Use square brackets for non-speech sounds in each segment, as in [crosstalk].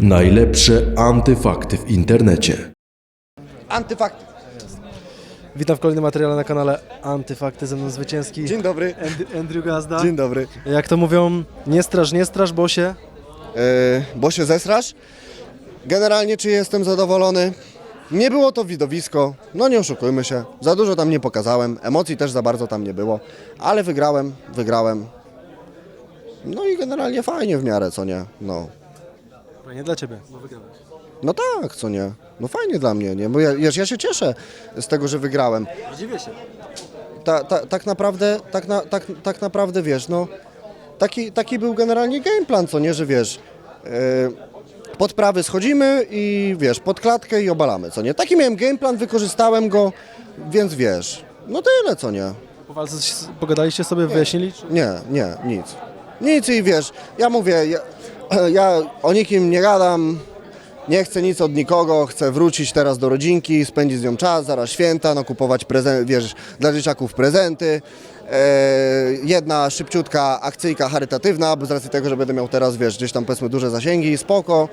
Najlepsze antyfakty w internecie. Antyfakty. Witam w kolejnym materiale na kanale Antyfakty, ze mną zwycięski Dzień dobry. Andrew, Andrew Gazda. Dzień dobry. Jak to mówią, nie straż, nie straż, bo się... E, bo się zesrasz? Generalnie czy jestem zadowolony? Nie było to widowisko, no nie oszukujmy się. Za dużo tam nie pokazałem, emocji też za bardzo tam nie było, ale wygrałem, wygrałem. No i generalnie fajnie w miarę, co nie? No. Nie dla Ciebie, bo wygrałeś. No tak, co nie? No fajnie dla mnie, nie? Bo ja, wiesz, ja się cieszę z tego, że wygrałem. Dziwię się. ta, ta, tak naprawdę, tak, na, tak, tak naprawdę wiesz, no taki, taki był generalnie game plan, co nie, że wiesz, yy, pod prawy schodzimy i wiesz, pod klatkę i obalamy, co nie. Taki miałem game plan, wykorzystałem go, więc wiesz, no tyle, co nie. Po walce pogadaliście sobie, wyjaśnili? Czy... Nie, nie, nic. Nic i wiesz, ja mówię, ja, [clears throat] ja o nikim nie gadam, nie chcę nic od nikogo, chcę wrócić teraz do rodzinki, spędzić z nią czas, zaraz święta, no kupować prezent, wiesz, dla dzieciaków prezenty. E, jedna szybciutka akcyjka charytatywna, bo z racji tego, że będę miał teraz, wiesz, gdzieś tam powiedzmy duże zasięgi, spoko,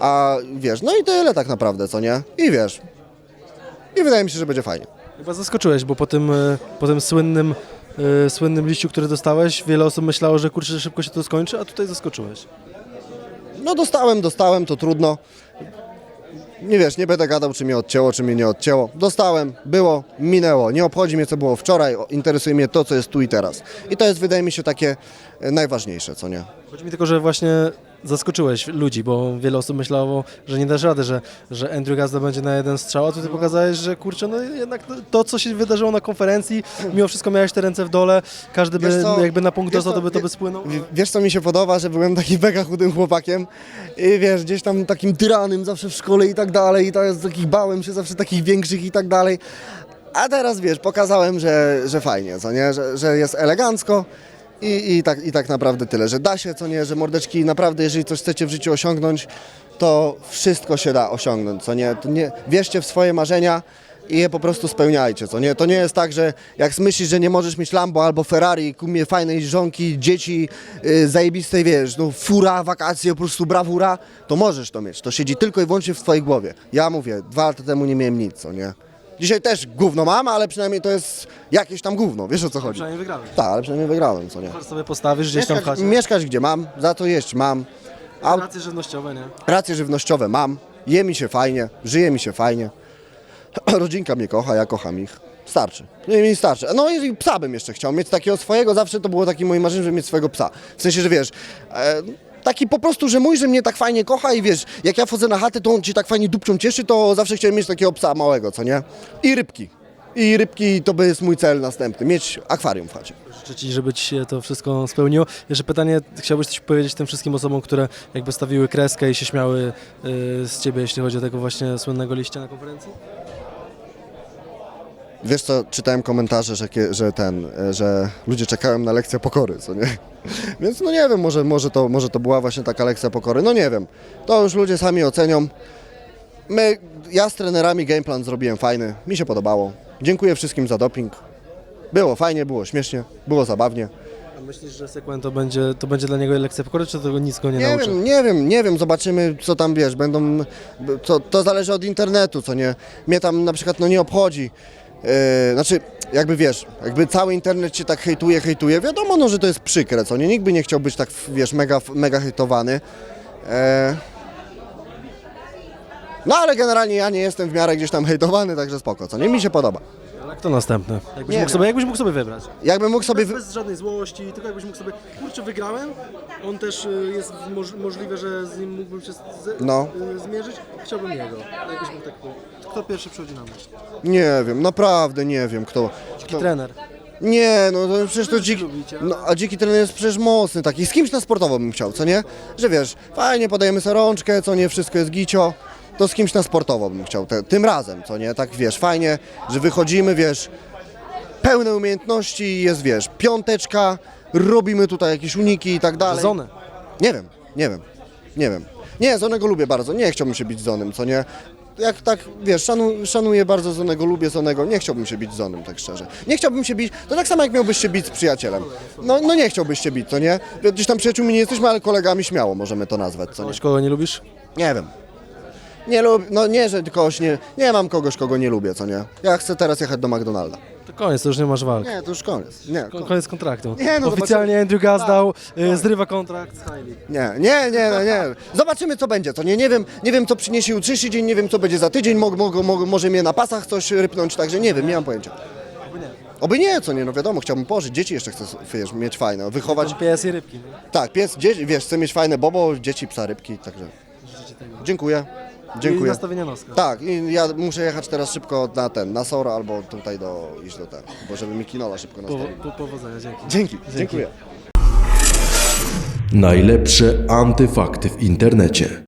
a wiesz, no i tyle tak naprawdę, co nie? I wiesz, i wydaje mi się, że będzie fajnie. Chyba zaskoczyłeś, bo po tym, e, po tym słynnym, e, słynnym liściu, który dostałeś, wiele osób myślało, że kurczę, że szybko się to skończy, a tutaj zaskoczyłeś. No dostałem, dostałem, to trudno. Nie wiesz, nie będę gadał, czy mnie odcięło, czy mnie nie odcięło. Dostałem, było, minęło. Nie obchodzi mnie, co było wczoraj, interesuje mnie to, co jest tu i teraz. I to jest, wydaje mi się, takie e, najważniejsze, co nie? Chodzi mi tylko, że właśnie zaskoczyłeś ludzi, bo wiele osób myślało, że nie dasz rady, że, że Andrew Gazda będzie na jeden strzał, a tutaj pokazałeś, że kurczę, no jednak to, to, co się wydarzyło na konferencji, mimo wszystko miałeś te ręce w dole, każdy by Wiesz co, jakby na punkt dostał, to by to by spłynął. W- Wiesz, co mi się podoba, że byłem takim mega chudym chłopakiem i wiesz, gdzieś tam takim tyranym zawsze w szkole i tak dalej i tak, takich bałem się zawsze takich większych i tak dalej. A teraz, wiesz, pokazałem, że, że fajnie, co nie, że, że jest elegancko i, i, tak, i tak naprawdę tyle, że da się, co nie, że mordeczki, naprawdę, jeżeli coś chcecie w życiu osiągnąć, to wszystko się da osiągnąć, co nie, to nie wierzcie w swoje marzenia, i je po prostu spełniajcie, co nie? To nie jest tak, że jak myślisz, że nie możesz mieć Lambo albo Ferrari, kumie fajnej żonki, dzieci, yy, zajebistej, wiesz, no fura, wakacje, po prostu brawura, to możesz to mieć. To siedzi tylko i wyłącznie w twojej głowie. Ja mówię, dwa lata temu nie miałem nic, co nie? Dzisiaj też gówno mam, ale przynajmniej to jest jakieś tam gówno, wiesz o co chodzi? Przynajmniej wygrałeś. Tak, ale przynajmniej wygrałem, co nie? Możesz sobie postawisz gdzieś tam w Mieszkać, chacie. mieszkać gdzie mam, za to jeść mam, a Racje żywnościowe, nie? racje żywnościowe mam, je mi się fajnie, żyje mi się fajnie. [clears throat] Rodzinka mnie kocha, ja kocham ich. Starczy. No i mi starczy. No i psa bym jeszcze chciał mieć takiego swojego, zawsze to było takie moje marzenie, żeby mieć swojego psa. W sensie, że wiesz, e, taki po prostu, że mój, że mnie tak fajnie kocha i wiesz, jak ja wchodzę na chatę, to on cię tak fajnie dupczą cieszy, to zawsze chciałem mieć takiego psa małego, co nie? I rybki. I rybki to by jest mój cel następny, mieć akwarium w chacie. Życzę Ci, żeby Ci się to wszystko spełniło. Jeszcze pytanie, chciałbyś coś powiedzieć tym wszystkim osobom, które jakby stawiły kreskę i się śmiały y, z Ciebie, jeśli chodzi o tego właśnie słynnego liścia na konferencji? Wiesz co, czytałem komentarze, że, że ten, e, że ludzie czekają na lekcję pokory, co nie? [laughs] Więc no nie wiem, może, może, to, może to była właśnie taka lekcja pokory, no nie wiem. To już ludzie sami ocenią. My, ja z trenerami gameplan zrobiłem fajny, mi się podobało. Dziękuję wszystkim za doping. Było fajnie, było śmiesznie, było zabawnie. A myślisz, że Sekuen to będzie, to będzie dla niego lekcja pokory, czy tego nic go nie, Nie nauczy? wiem, nie wiem, nie wiem, zobaczymy co tam wiesz, będą, to, to zależy od internetu, co nie, mnie tam na przykład no nie obchodzi, yy, znaczy jakby wiesz, jakby cały internet się tak hejtuje, hejtuje, wiadomo no, że to jest przykre, co nie, nikt by nie chciał być tak, wiesz, mega, mega hejtowany, e... no ale generalnie ja nie jestem w miarę gdzieś tam hejtowany, także spoko, co nie, mi się podoba. Ale kto następny? Jakbyś, Nie mógł wiem. sobie, jakbyś mógł sobie wybrać? Jakbym mógł sobie... Bez, Wy... bez żadnej złości, tylko jakbyś mógł sobie, kurczę, wygrałem, on też y, jest moż, możliwe, że z nim mógłbym się z, No. y, zmierzyć, chciałbym jego. Jakbyś mógł tak powiedzieć. Kto pierwszy przychodzi na myśl? Nie wiem, naprawdę nie wiem kto... Taki trener. Nie, no to przecież to dziki. lubicie, No, a dziki trener jest przecież mocny taki. Z kimś na sportowo bym chciał, co nie? Że wiesz, fajnie podajemy sobie rączkę, co nie, wszystko jest gicio. To z kimś na sportowo bym chciał, te, tym razem, co nie? Tak wiesz, fajnie, że wychodzimy, wiesz, pełne umiejętności, jest wiesz, piąteczka, robimy tutaj jakieś uniki i tak dalej. Zonę. Nie wiem, nie wiem, nie wiem. Nie, Zonego lubię bardzo, nie chciałbym się bić z Zonem, co nie? jak tak, wiesz, szanu, szanuję bardzo Zonego, lubię Zonego, nie chciałbym się bić z Zonem, tak szczerze. Nie chciałbym się bić, to tak samo jak miałbyś się bić z przyjacielem. No, no nie chciałbyś się bić, co nie? Gdzieś tam przyjaciółmi nie jesteśmy, ale kolegami śmiało możemy to nazwać, co nie? Kogoś, kogo nie lubisz? Nie wiem. Nie lubię, no nie, że kogoś nie, nie mam kogoś, kogo nie lubię, co nie? Ja chcę teraz jechać do McDonalda. To koniec, to już nie masz walk. Nie, to już koniec. Nie, Ko- ko- Koniec kontraktu. Nie, no Oficjalnie Andrew Gazdał y, zrywa kontrakt z Hailey. nie, nie, nie, no nie. Zobaczymy co będzie, co nie? Nie wiem, nie wiem co przyniesie jutrzejszy dzień, nie wiem co będzie za tydzień, mog, mog, mog, może mnie na pasach coś rypnąć, także nie wiem, nie mam pojęcia. Oby nie, co nie, no wiadomo, chciałbym pożyć, dzieci jeszcze chcę wiesz, mieć fajne, wychować. PS i rybki. Nie? Tak, pies, dzieci, wiesz, chcę mieć fajne bobo, dzieci, psa, rybki, także dziękuję. I Dziękuję. nastawienie noska. Tak, i ja muszę jechać teraz szybko na ten, na Sora albo tutaj do, iść do ten, bo żeby mi kinola szybko Po, nastawił. po, powodzenia, dzięki. Dzięki, dziękuję. Najlepsze antyfakty w internecie.